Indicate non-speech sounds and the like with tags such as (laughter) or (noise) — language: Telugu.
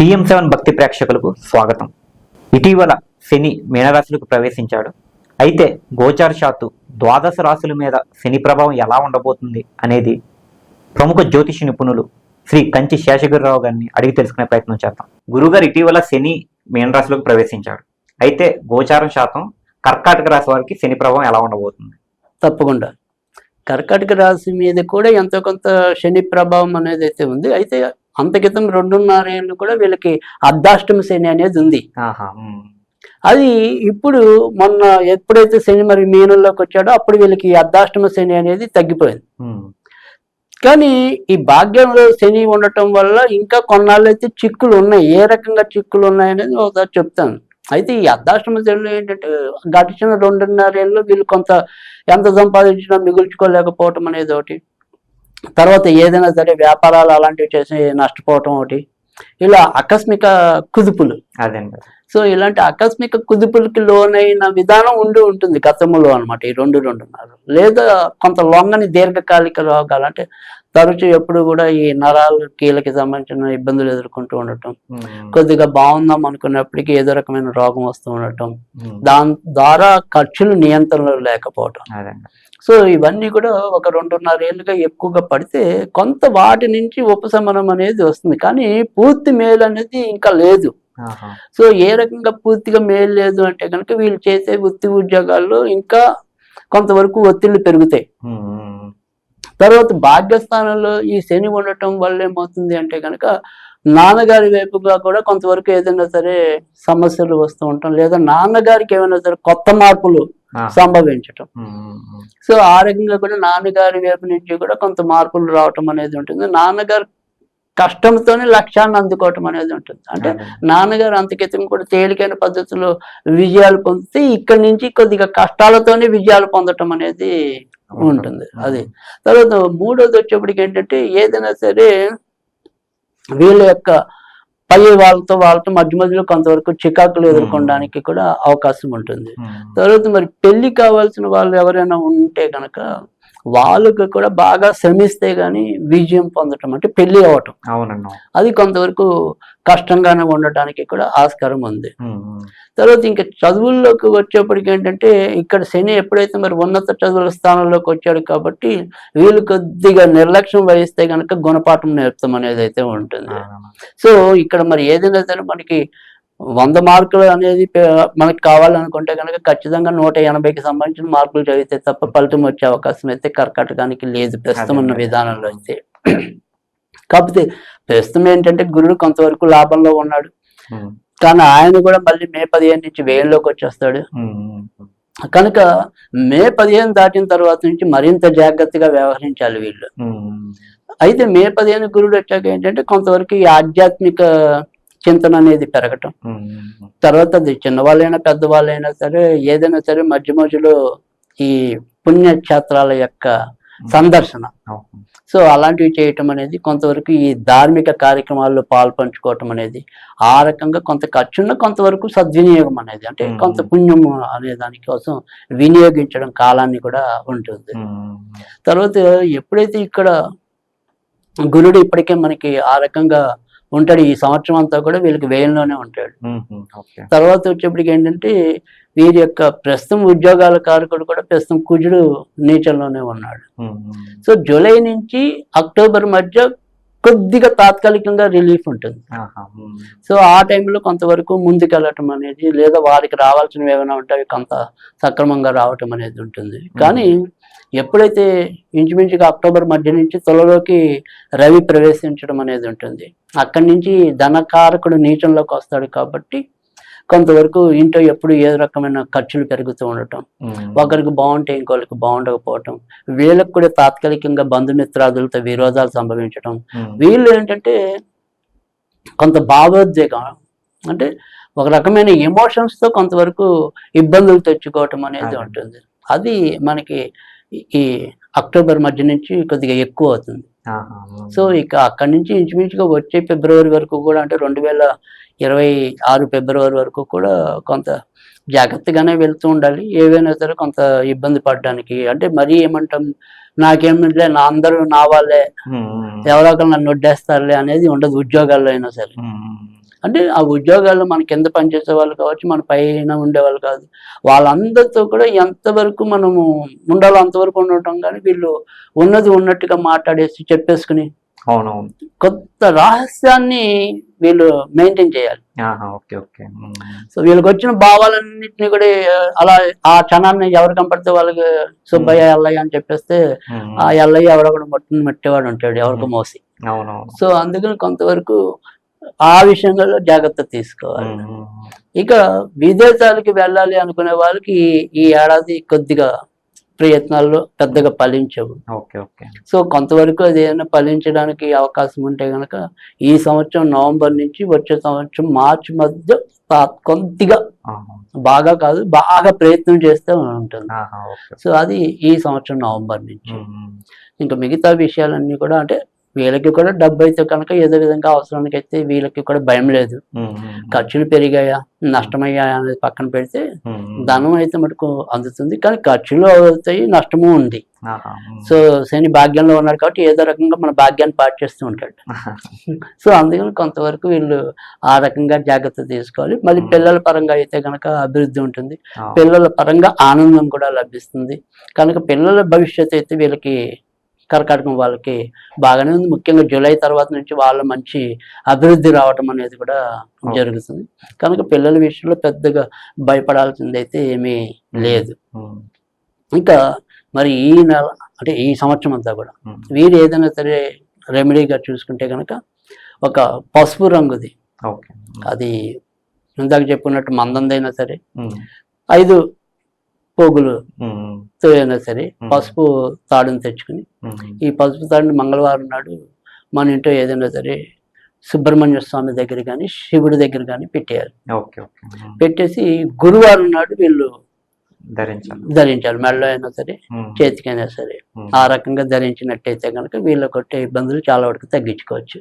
పిఎం సెవెన్ భక్తి ప్రేక్షకులకు స్వాగతం. ఇటీవల శని మీనరాశులకు ప్రవేశించాడు. అయితే గోచార శాత్తు ద్వాదశ రాశుల మీద శని ప్రభావం ఎలా ఉండబోతుంది అనేది ప్రముఖ జ్యోతిష నిపుణులు శ్రీ కంచి శేషగిరిరావు గారిని అడిగి తెలుసుకునే ప్రయత్నం చేద్దాం. గురుగారు ఇటీవల శని మీనరాశులకు ప్రవేశించాడు. అయితే గోచారం శాతం కర్కాటక రాశి వారికి శని ప్రభావం ఎలా ఉండబోతుంది? తప్పకుండా. కర్కాటక రాశి మీద కూడా ఎంతో కొంత శని ప్రభావం అనేది అయితే ఉంది. అయితే అంత క్రితం రెండున్నర ఏళ్ళు కూడా వీళ్ళకి అర్ధాష్టమ శని అనేది ఉంది. అది ఇప్పుడు మొన్న ఎప్పుడైతే శని మరి మీనంలోకి వచ్చాడో అప్పుడు వీళ్ళకి అర్ధాష్టమ శని అనేది తగ్గిపోయింది. కానీ ఈ భాగ్యంలో శని ఉండటం వల్ల ఇంకా కొన్నాళ్ళు అయితే చిక్కులు ఉన్నాయి. ఏ రకంగా చిక్కులు ఉన్నాయనేది ఒకసారి చెప్తాను. అయితే ఈ అర్ధాష్టమ శనిలో ఏంటంటే గడిచిన రెండున్నర ఏళ్ళు వీళ్ళు కొంత ఎంత సంపాదించినా మిగుల్చుకోలేకపోవటం అనేది ఒకటి. తర్వాత ఏదైనా సరే వ్యాపారాలు అలాంటివి చేసి నష్టపోవటం ఒకటి. ఇలా ఆకస్మిక కుదుపులు. అదేండి సో ఇలాంటి ఆకస్మిక కుదుపులకి లోనైన విధానం ఉండి ఉంటుంది గతంలో అన్నమాట ఈ రెండు రెండున్నర లేదా కొంత లొంగని దీర్ఘకాలిక రోగాలు అంటే తరచు ఎప్పుడు కూడా ఈ నరాలు కీలకి సంబంధించిన ఇబ్బందులు ఎదుర్కొంటూ ఉండటం కొద్దిగా బాగుందాం అనుకున్నప్పటికీ ఏదో రకమైన రోగం వస్తూ ఉండటం దాని ద్వారా ఖర్చులు నియంత్రణలో లేకపోవటం. సో ఇవన్నీ కూడా ఒక రెండున్నర ఏళ్ళుగా ఎక్కువగా పడితే కొంత వాటి నుంచి ఉపశమనం అనేది వస్తుంది. కానీ పూర్తి మేలు అనేది ఇంకా లేదు. సో ఏ రకంగా పూర్తిగా మేలు లేదు అంటే కనుక వీళ్ళు చేసే వృత్తి ఉద్యోగాల్లో ఇంకా కొంతవరకు ఒత్తిళ్ళు పెరుగుతాయి. తర్వాత భాగ్యస్థానంలో ఈ శని ఉండటం వల్ల ఏమవుతుంది అంటే కనుక నాన్నగారి వైపుగా కూడా కొంతవరకు ఏదైనా సరే సమస్యలు వస్తూ ఉంటాం. లేదా నాన్నగారికి ఏమైనా సరే కొత్త మార్పులు సంభవించటం. సో ఆ రకంగా కూడా నాన్నగారి వైపు నుంచి కూడా కొంత మార్పులు రావటం అనేది ఉంటుంది. నాన్నగారు కష్టంతోనే లక్ష్యాన్ని అందుకోవటం అనేది ఉంటుంది. అంటే. నాన్నగారు అంతకితం కూడా తేలికైన పద్ధతిలో విజయాలు పొందితే ఇక్కడి నుంచి కొద్దిగా కష్టాలతోనే విజయాలు పొందటం అనేది ఉంటుంది. అది. తర్వాత మూడోది వచ్చేప్పటికి ఏంటంటే ఏదైనా సరే వీళ్ళ యొక్క పై వాళ్ళతో వాళ్ళతో మధ్య మధ్యలో కొంతవరకు చికాకులు ఎదుర్కొనడానికి కూడా అవకాశం ఉంటుంది. తర్వాత మరి పెళ్ళి కావాల్సిన వాళ్ళు ఎవరైనా ఉంటే గనక వాళ్ళకి కూడా బాగా శ్రమిస్తే గానీ విజయం పొందటం అంటే పెళ్ళి అవ్వటం. అవునండి అవును. అది కొంతవరకు కష్టంగానే ఉండటానికి కూడా ఆస్కారం ఉంది. తర్వాత ఇంకా చదువుల్లోకి వచ్చేప్పటికి ఏంటంటే ఇక్కడ శని ఎప్పుడైతే మరి ఉన్నత చదువుల స్థానంలోకి వచ్చాడు కాబట్టి వీళ్ళు కొద్దిగా నిర్లక్ష్యం వహిస్తే గనక గుణపాఠం నేర్పుతాం అనేది అయితే ఉంటుంది. సో ఇక్కడ మరి ఏదైనా సరే మనకి వంద మార్కులు అనేది మనకి కావాలనుకుంటే కనుక ఖచ్చితంగా నూట ఎనభైకి సంబంధించిన మార్కులు చదివితే తప్ప ఫలితం వచ్చే అవకాశం అయితే కర్కాటకానికి లేదు. ప్రస్తుతం ఉన్న. విధానంలో అయితే. కాకపోతే ప్రస్తుతం ఏంటంటే గురుడు కొంతవరకు లాభంలో ఉన్నాడు. కానీ ఆయన కూడా మళ్ళీ మే పదిహేను నుంచి వేయంలోకి వచ్చేస్తాడు. కనుక మే పదిహేను దాటిన తర్వాత నుంచి మరింత జాగ్రత్తగా వ్యవహరించాలి వీళ్ళు. అయితే మే పదిహేను గురుడు వచ్చాక ఏంటంటే కొంతవరకు ఈ ఆధ్యాత్మిక చింతన అనేది పెరగటం. తర్వాత అది చిన్నవాళ్ళైనా పెద్దవాళ్ళైనా సరే ఏదైనా సరే మధ్య మధ్యలో ఈ పుణ్యక్షేత్రాల యొక్క సందర్శన. సో అలాంటివి చేయటం అనేది కొంతవరకు ఈ ధార్మిక కార్యక్రమాల్లో పాల్పంచుకోవటం అనేది ఆ రకంగా కొంత ఖర్చున్న కొంతవరకు సద్వినియోగం అనేది అంటే. కొంత పుణ్యం అనే దానికోసం వినియోగించడం కాలాన్ని కూడా ఉంటుంది తర్వాత ఎప్పుడైతే ఇక్కడ గురుడు ఇప్పటికే మనకి ఆ రకంగా ఉంటాడు. ఈ సంవత్సరం అంతా కూడా వీళ్ళకి వేయంలోనే ఉంటాడు. తర్వాత వచ్చేప్పటికి ఏంటంటే వీరి యొక్క ప్రస్తుతం ఉద్యోగాల కారకుడు కూడా ప్రస్తుతం కుజుడు నీచంలోనే ఉన్నాడు. సో జూలై నుంచి అక్టోబర్ మధ్య కొద్దిగా తాత్కాలికంగా రిలీఫ్ ఉంటుంది. సో ఆ టైంలో కొంతవరకు ముందుకెళ్ళటం అనేది లేదా వారికి రావాల్సినవి ఏమైనా ఉంటే అవి కొంత సక్రమంగా రావటం అనేది ఉంటుంది. కానీ ఎప్పుడైతే ఇంచుమించుగా అక్టోబర్ మధ్య నుంచి తులలోకి రవి ప్రవేశించడం అనేది ఉంటుంది. అక్కడి నుంచి ధనకారకుడు నీచంలోకి వస్తాడు కాబట్టి కొంతవరకు ఇంట్లో ఎప్పుడు ఏ రకమైన ఖర్చులు పెరుగుతూ ఉండటం ఒకరికి బాగుంటే ఇంకొకరికి బాగుండకపోవటం వీళ్ళకి కూడా తాత్కాలికంగా బంధుమిత్రాదులతో విరోధాలు సంభవించడం వీళ్ళు ఏంటంటే కొంత భావోద్వేగం అంటే ఒక రకమైన ఎమోషన్స్తో కొంతవరకు ఇబ్బందులు తెచ్చుకోవటం అనేది. ఉంటుంది. అది మనకి ఈ అక్టోబర్ మధ్య నుంచి కొద్దిగా ఎక్కువ అవుతుంది. సో ఇక అక్కడి నుంచి ఇంచుమించుగా వచ్చే ఫిబ్రవరి వరకు కూడా అంటే రెండు వేల ఇరవై ఆరు ఫిబ్రవరి వరకు కూడా కొంత జాగ్రత్తగానే వెళ్తూ ఉండాలి. ఏవైనా సరే కొంత ఇబ్బంది పడడానికి. అంటే మరీ ఏమంటాం నాకేమిలే నా అందరూ నా వాళ్ళే. ఎవరో ఒకరు నన్ను వడ్డేస్తారులే అనేది ఉండదు ఉద్యోగాల్లో అయినా సరే. అంటే ఆ ఉద్యోగాల్లో మన కింద పనిచేసే వాళ్ళు కావచ్చు మన పైన ఉండేవాళ్ళు కాదు. వాళ్ళందరితో కూడా ఎంతవరకు మనము ఉండాలో అంతవరకు ఉండటం కానీ వీళ్ళు ఉన్నది ఉన్నట్టుగా మాట్లాడేసి చెప్పేసుకుని అవునవును. కొత్త రహస్యాన్ని వీళ్ళు మెయింటైన్ చేయాలి. ఓకే సో వీళ్ళకి వచ్చిన భావాలన్నింటినీ కూడా అలా ఆ క్షణాన్ని ఎవరు కనపడితే వాళ్ళకి సుబ్బయ్య ఎల్లయ్య అని చెప్పేస్తే ఆ ఎల్లయ్య ఎవడో కూడా మట్టిని మట్టేవాడు ఉంటాడు ఎవరికి మోసి. సో అందుకని కొంతవరకు ఆ విషయంలో జాగ్రత్త తీసుకోవాలి. ఇక విదేశాలకి వెళ్ళాలి అనుకునే వాళ్ళకి ఈ ఏడాది కొద్దిగా ప్రయత్నాల్లో పెద్దగా ఫలించవు. Okay okay. సో కొంతవరకు అది ఏమైనా ఫలించడానికి అవకాశం ఉంటే కనుక ఈ సంవత్సరం నవంబర్ నుంచి వచ్చే సంవత్సరం మార్చి మధ్య కొద్దిగా బాగా కాదు బాగా ప్రయత్నం చేస్తే ఉంటుంది. సో అది ఈ సంవత్సరం నవంబర్ నుంచి. ఇంకా మిగతా విషయాలన్నీ కూడా అంటే వీళ్ళకి కూడా డబ్బు అయితే కనుక ఏదో విధంగా అవసరానికి అయితే వీళ్ళకి కూడా భయం లేదు. ఖర్చులు పెరిగాయా నష్టమయ్యాయా అనేది పక్కన పెడితే ధనం అయితే మటుకు అందుతుంది. కానీ ఖర్చులు అవుతాయి నష్టము ఉంది. సో శని భాగ్యంలో ఉన్నాడు కాబట్టి ఏదో రకంగా మన భాగ్యాన్ని పాటు చేస్తూ ఉంటాడు. (laughs) సో అందుకని కొంతవరకు వీళ్ళు ఆ రకంగా జాగ్రత్త తీసుకోవాలి. మళ్ళీ. పిల్లల పరంగా అయితే కనుక అభివృద్ధి ఉంటుంది. పిల్లల పరంగా ఆనందం కూడా లభిస్తుంది. కనుక పిల్లల భవిష్యత్తు అయితే వీళ్ళకి కర్కాటకం వాళ్ళకి బాగానే ఉంది. ముఖ్యంగా జూలై తర్వాత నుంచి వాళ్ళ మంచి అభివృద్ధి రావటం అనేది కూడా. జరుగుతుంది. కనుక పిల్లల విషయంలో పెద్దగా భయపడాల్సింది అయితే ఏమీ లేదు. ఇంకా మరి ఈ నెల అంటే ఈ సంవత్సరం అంతా కూడా వీరు ఏదైనా సరే రెమెడీగా చూసుకుంటే కనుక ఒక పసుపు రంగుది. అది ఇందాక చెప్పుకున్నట్టు మందందైనా సరే ఐదు పోగులు అయినా సరే. పసుపు తాడుని తెచ్చుకుని ఈ పసుపు తాడుని మంగళవారం నాడు మన ఇంట్లో ఏదైనా సరే సుబ్రహ్మణ్య స్వామి దగ్గర కానీ శివుడి దగ్గర కానీ పెట్టేయాలి. పెట్టేసి గురువారం నాడు వీళ్ళు ధరించాలి. ధరించాలి. మెడలో అయినా సరే చేతికైనా సరే. ఆ రకంగా ధరించినట్టయితే కనుక వీళ్ళ కొట్టే ఇబ్బందులు చాలా వరకు తగ్గించుకోవచ్చు.